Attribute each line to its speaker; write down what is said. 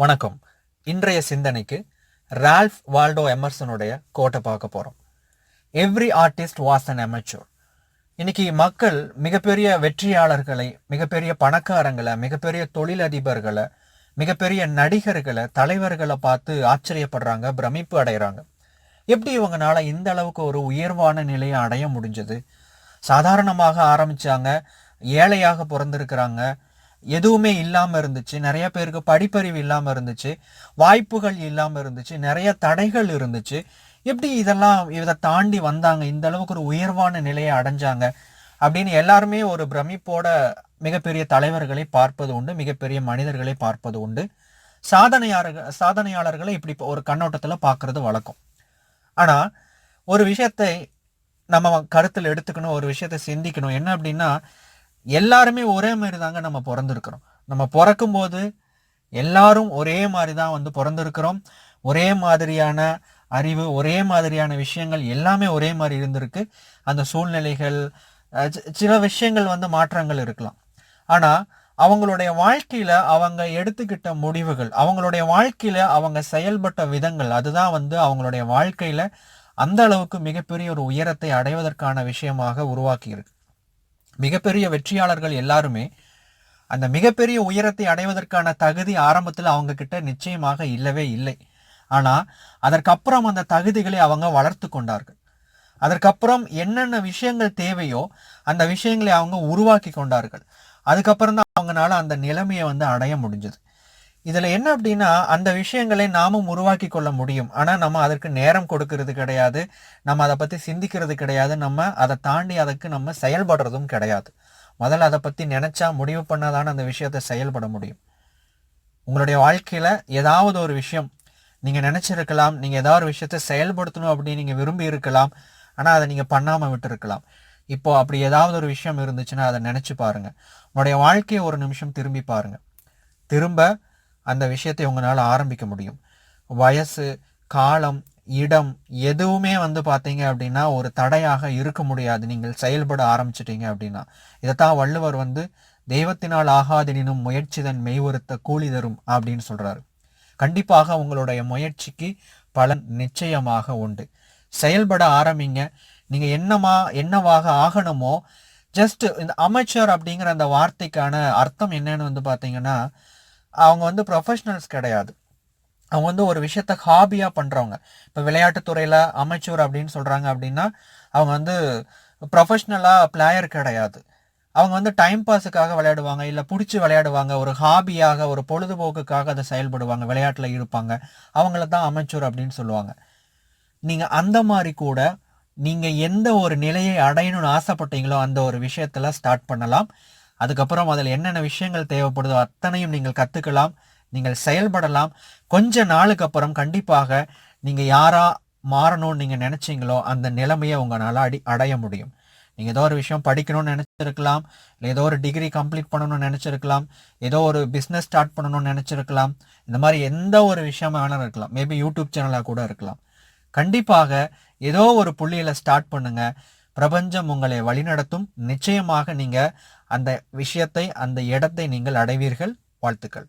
Speaker 1: வணக்கம். இன்றைய சிந்தனைக்கு ரால்ஃப் வால்டோ எமர்சனுடைய கோட்டை பார்க்க போகிறோம் every artist was an amateur. இன்னைக்கு மக்கள் மிகப்பெரிய வெற்றியாளர்களை மிகப்பெரிய பணக்காரங்களை மிகப்பெரிய தொழிலதிபர்களை மிகப்பெரிய நடிகர்களை தலைவர்களை பார்த்து ஆச்சரியப்படுறாங்க பிரமிப்பு அடைகிறாங்க. எப்படி இவங்களால இந்த அளவுக்கு ஒரு உயர்வான நிலையை அடைய முடிஞ்சது? சாதாரணமாக ஆரம்பிச்சாங்க ஏழையாக பிறந்திருக்கிறாங்க எதுவுமே இல்லாமல் இருந்துச்சு. நிறைய பேருக்கு படிப்பறிவு இல்லாமல் இருந்துச்சு. வாய்ப்புகள் இல்லாமல் இருந்துச்சு. நிறைய தடைகள் இருந்துச்சு. எப்படி இதெல்லாம் இதை தாண்டி வந்தாங்க? இந்த அளவுக்கு ஒரு உயர்வான நிலையை அடைஞ்சாங்க. அப்படின்னு எல்லாருமே ஒரு பிரமிப்போட மிகப்பெரிய தலைவர்களை பார்ப்பது உண்டு. மிகப்பெரிய மனிதர்களை பார்ப்பது உண்டு. சாதனையாளர்கள் சாதனையாளர்களை இப்படி ஒரு கண்ணோட்டத்தில் பார்க்குறது வழக்கம். ஆனால் ஒரு விஷயத்தை நம்ம கருத்தில் எடுத்துக்கணும் ஒரு விஷயத்தை சிந்திக்கணும். என்ன அப்படின்னா எல்லாருமே ஒரே மாதிரி தாங்க நம்ம பிறந்திருக்கிறோம். நம்ம பிறக்கும் போது எல்லாரும் ஒரே மாதிரி தான் வந்து பிறந்திருக்கிறோம். ஒரே மாதிரியான அறிவு ஒரே மாதிரியான விஷயங்கள் எல்லாமே ஒரே மாதிரி இருந்திருக்கு. அந்த சூழ்நிலைகள் சில விஷயங்கள் வந்து மாற்றங்கள் இருக்கலாம். ஆனால் அவங்களுடைய வாழ்க்கையில் அவங்க எடுத்துக்கிட்ட முடிவுகள் அவங்களுடைய வாழ்க்கையில் அவங்க செயல்பட்ட விதங்கள் அதுதான் வந்து அவங்களுடைய வாழ்க்கையில் அந்த அளவுக்கு மிகப்பெரிய ஒரு உயரத்தை அடைவதற்கான விஷயமாக உருவாக்கியிருக்கு. மிகப்பெரிய வெற்றியாளர்கள் எல்லாருமே அந்த மிகப்பெரிய உயரத்தை அடைவதற்கான தகுதி ஆரம்பத்தில் அவங்க கிட்ட நிச்சயமாக இல்லவே இல்லை. ஆனால் அதற்கப்புறம் அந்த தகுதிகளை அவங்க வளர்த்து கொண்டார்கள். அதற்கப்புறம் என்னென்ன விஷயங்கள் தேவையோ அந்த விஷயங்களை அவங்க உருவாக்கி கொண்டார்கள். அதுக்கப்புறம் தான் அவங்களால அந்த நிலைமையை வந்து அடைய முடிஞ்சது. இதில் என்ன அப்படின்னா அந்த விஷயங்களை நாமும் உருவாக்கி கொள்ள முடியும். ஆனால் நம்ம அதற்கு நேரம் கொடுக்கறது கிடையாது. நம்ம அதை பற்றி சிந்திக்கிறது கிடையாது. நம்ம அதை தாண்டி அதுக்கு நம்ம செயல்படுறதும் கிடையாது. முதல்ல அதை பற்றி நினச்சா முடிவு பண்ணாதான அந்த விஷயத்தை செயல்பட முடியும். உங்களுடைய வாழ்க்கையில் ஏதாவது ஒரு விஷயம் நீங்கள் நினச்சிருக்கலாம். நீங்கள் ஏதாவது ஒரு விஷயத்தை செயல்படுத்தணும் அப்படின்னு நீங்கள் விரும்பி இருக்கலாம். ஆனால் அதை நீங்கள் பண்ணாமல் விட்டுருக்கலாம். இப்போ அப்படி ஏதாவது ஒரு விஷயம் இருந்துச்சுன்னா அதை நினச்சி பாருங்கள் உங்களுடைய வாழ்க்கையை ஒரு நிமிஷம் திரும்பி பாருங்கள் திரும்ப அந்த விஷயத்தை உங்களால் ஆரம்பிக்க முடியும். வயசு காலம் இடம் எதுவுமே வந்து பார்த்தீங்க அப்படின்னா ஒரு தடையாக இருக்க முடியாது. நீங்கள் செயல்பட ஆரம்பிச்சிட்டீங்க அப்படின்னா. இதைத்தான் வள்ளுவர் வந்து தெய்வத்தினால் ஆகாதெனினும் முயற்சிதன் மெய்வருத்த கூலி தரும் அப்படின்னு சொல்கிறாரு கண்டிப்பாக உங்களுடைய முயற்சிக்கு பலன் நிச்சயமாக உண்டு. செயல்பட ஆரம்பிங்க. நீங்கள் என்னமா என்னவாக ஆகணுமோ ஜஸ்ட் இந்த அமைச்சர் அப்படிங்கிற அந்த வார்த்தைக்கான அர்த்தம் என்னன்னு வந்து பார்த்தீங்கன்னா அவங்க வந்து ப்ரொஃபஷ்னல்ஸ் கிடையாது. அவங்க வந்து ஒரு விஷயத்த ஹாபியாக பண்ணுறவங்க இப்போ விளையாட்டுத்துறையில் அமைச்சர் அப்படின்னு சொல்கிறாங்க அப்படின்னா அவங்க வந்து ப்ரொஃபஷ்னலாக பிளேயர் கிடையாது. அவங்க வந்து டைம் பாஸுக்காக விளையாடுவாங்க இல்லை பிடிச்சி விளையாடுவாங்க ஒரு ஹாபியாக ஒரு பொழுதுபோக்குக்காக அதை செயல்படுவாங்க விளையாட்டில் இருப்பாங்க அவங்கள தான் அமைச்சர் அப்படின்னு சொல்லுவாங்க. நீங்கள் அந்த மாதிரி கூட நீங்கள் எந்த ஒரு நிலையை அடையணும்னு ஆசைப்பட்டீங்களோ அந்த ஒரு விஷயத்தில் ஸ்டார்ட் பண்ணலாம். அதுக்கப்புறம் அதில் என்னென்ன விஷயங்கள் தேவைப்படுதோ அத்தனையும் நீங்கள் கற்றுக்கலாம் நீங்கள் செயல்படலாம். கொஞ்ச நாளுக்கு அப்புறம் கண்டிப்பாக நீங்கள் யாராக மாறணும்னு நீங்கள் நினச்சிங்களோ அந்த நிலைமையை உங்களால் அடி அடைய முடியும். நீங்கள் ஏதோ ஒரு விஷயம் படிக்கணும்னு நினச்சிருக்கலாம் இல்லை ஏதோ ஒரு டிகிரி கம்ப்ளீட் பண்ணணும்னு நினச்சிருக்கலாம் ஏதோ ஒரு பிஸ்னஸ் ஸ்டார்ட் பண்ணணும்னு நினச்சிருக்கலாம் இந்த மாதிரி எந்த ஒரு விஷயமா வேணாலும் இருக்கலாம். மேபி யூடியூப் சேனலாக கூட இருக்கலாம். கண்டிப்பாக ஏதோ ஒரு புள்ளியில் ஸ்டார்ட் பண்ணுங்கள் பிரபஞ்சம் உங்களை வழிநடத்தும். நிச்சயமாக நீங்க அந்த விஷயத்தை அந்த இடத்தை நீங்கள் அடைவீர்கள். வாழ்த்துக்கள்.